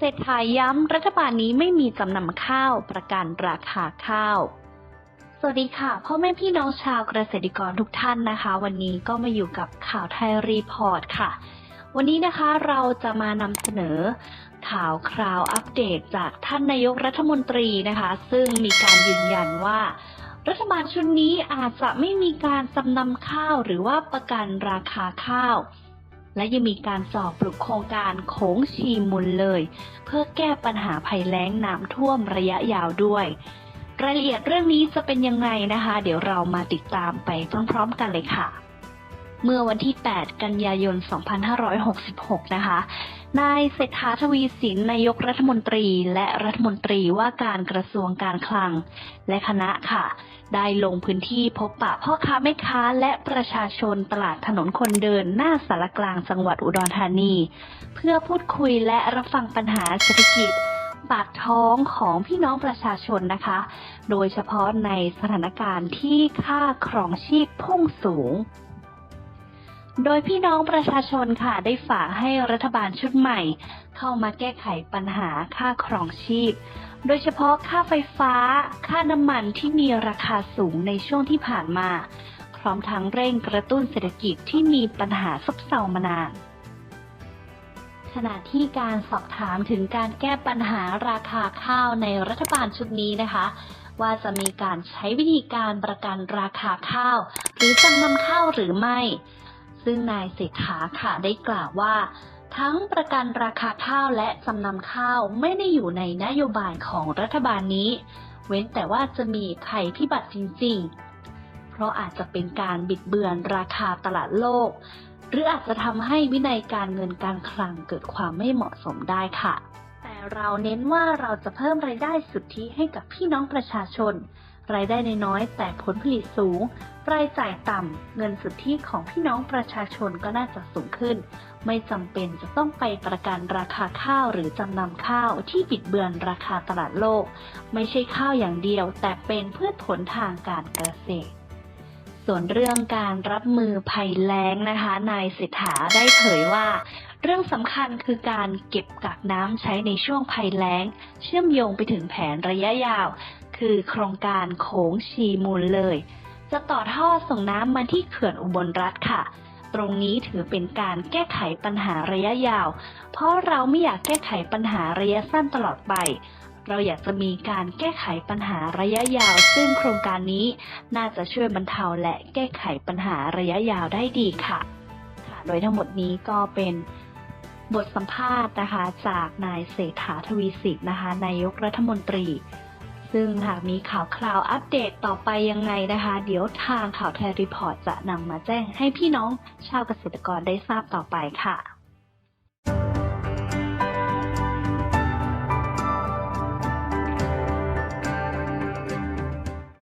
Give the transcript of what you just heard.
เศรษฐาย้ำรัฐบาลนี้ไม่มีจำนำข้าวประกันราคาข้าว สวัสดีค่ะพ่อแม่พี่น้องชาวเกษตรกรทุกท่านนะคะ วันนี้ก็มาอยู่กับข่าวไทยรีพอร์ตค่ะ วันนี้นะคะเราจะมานำเสนอข่าวคราวอัปเดตจากท่านนายกรัฐมนตรีนะคะ ซึ่งมีการยืนยันว่า รัฐบาลชุดนี้อาจจะไม่มีการจำนำข้าวหรือว่าประกันราคาข้าว และยังมีการสอบปลุกโครงการโค้งชีมูลเลย เพื่อแก้ปัญหาภัยแล้งน้ำท่วมระยะยาวด้วย รายละเอียดเรื่องนี้จะเป็นยังไงนะคะ เดี๋ยวเรามาติดตามไปพร้อมๆกันเลยค่ะเมื่อวันที่ 8 กันยายน 2566 นะคะ นายเศรษฐาทวีสิน นายกรัฐมนตรี และรัฐมนตรีว่าการกระทรวงการคลัง และคณะค่ะ ได้ลงพื้นที่พบปะพ่อค้าแม่ค้าและประชาชนตลาดถนนคนเดินหน้าสารกลางจังหวัดอุดรธานี เพื่อพูดคุยและรับฟังปัญหาเศรษฐกิจปากท้องของพี่น้องประชาชนนะคะ โดยเฉพาะในสถานการณ์ที่ค่าครองชีพพุ่งสูง โดยพี่น้องประชาชนค่ะได้ฝากให้รัฐบาลชุดใหม่ เข้ามาแก้ไขปัญหาค่าครองชีพ โดยเฉพาะค่าไฟฟ้า ค่าน้ำมันที่มีราคาสูงในช่วงที่ผ่านมา พร้อมทั้งเร่งกระตุ้นเศรษฐกิจที่มีปัญหาซบเซามานานขณะที่การสอบถามถึงการแก้ปัญหาราคาข้าวในรัฐบาลชุดนี้นะคะ ว่าจะมีการใช้วิธีการประกันราคาข้าว หรือจำนำข้าวหรือไม่ ซึ่งนายเศรษฐาค่ะได้กล่าวว่า ทั้งประกันราคาข้าวและจำนำข้าวไม่ได้อยู่ในนโยบายของรัฐบาลนี้ เว้นแต่ว่าจะมีภัยพิบัติจริง ๆ เพราะอาจจะเป็นการบิดเบือนราคาตลาดโลก หรืออาจจะทำให้วินัยการเงินการคลังเกิดความไม่เหมาะสมได้ค่ะ แต่เราเน้นว่าเราจะเพิ่มรายได้สุทธิให้กับพี่น้องประชาชน รายได้น้อยแต่ผลผลิตสูง รายจ่ายต่ำ เงินสุทธิของพี่น้องประชาชนก็น่าจะสูงขึ้น ไม่จำเป็นจะต้องไปประกันราคาข้าวหรือจำนำข้าวที่บิดเบือนราคาตลาดโลก ไม่ใช่ข้าวอย่างเดียว แต่เป็นพืชผลทางการเกษตร ส่วนเรื่องการรับมือภัยแล้งนะคะ นายเศรษฐาได้เผยว่า เรื่องสำคัญคือการเก็บกักน้ำใช้ในช่วงภัยแล้ง เชื่อมโยงไปถึงแผนระยะยาว คือโครงการโขงชีมูลเลย จะต่อท่อส่งน้ำมาที่เขื่อนอุบลรัฐค่ะตรงนี้ถือเป็นการแก้ไขปัญหาระยะยาว เพราะเราไม่อยากแก้ไขปัญหาระยะสั้นตลอดไป เราอยากจะมีการแก้ไขปัญหาระยะยาว ซึ่งโครงการนี้น่าจะช่วยบรรเทาและแก้ไขปัญหาระยะยาวได้ดีค่ะค่ะโดยทั้งหมดนี้ก็เป็นบทสัมภาษณ์นะคะจากนายเศรษฐาทวีสินนะคะนายกรัฐมนตรี ซึ่งหากมีข่าวคราวอัปเดตต่อไปยังไงนะคะ เดี๋ยวทางข่าวไทยรีพอร์ตจะนำมาแจ้งให้พี่น้องชาวเกษตรกรได้ทราบต่อไปค่ะ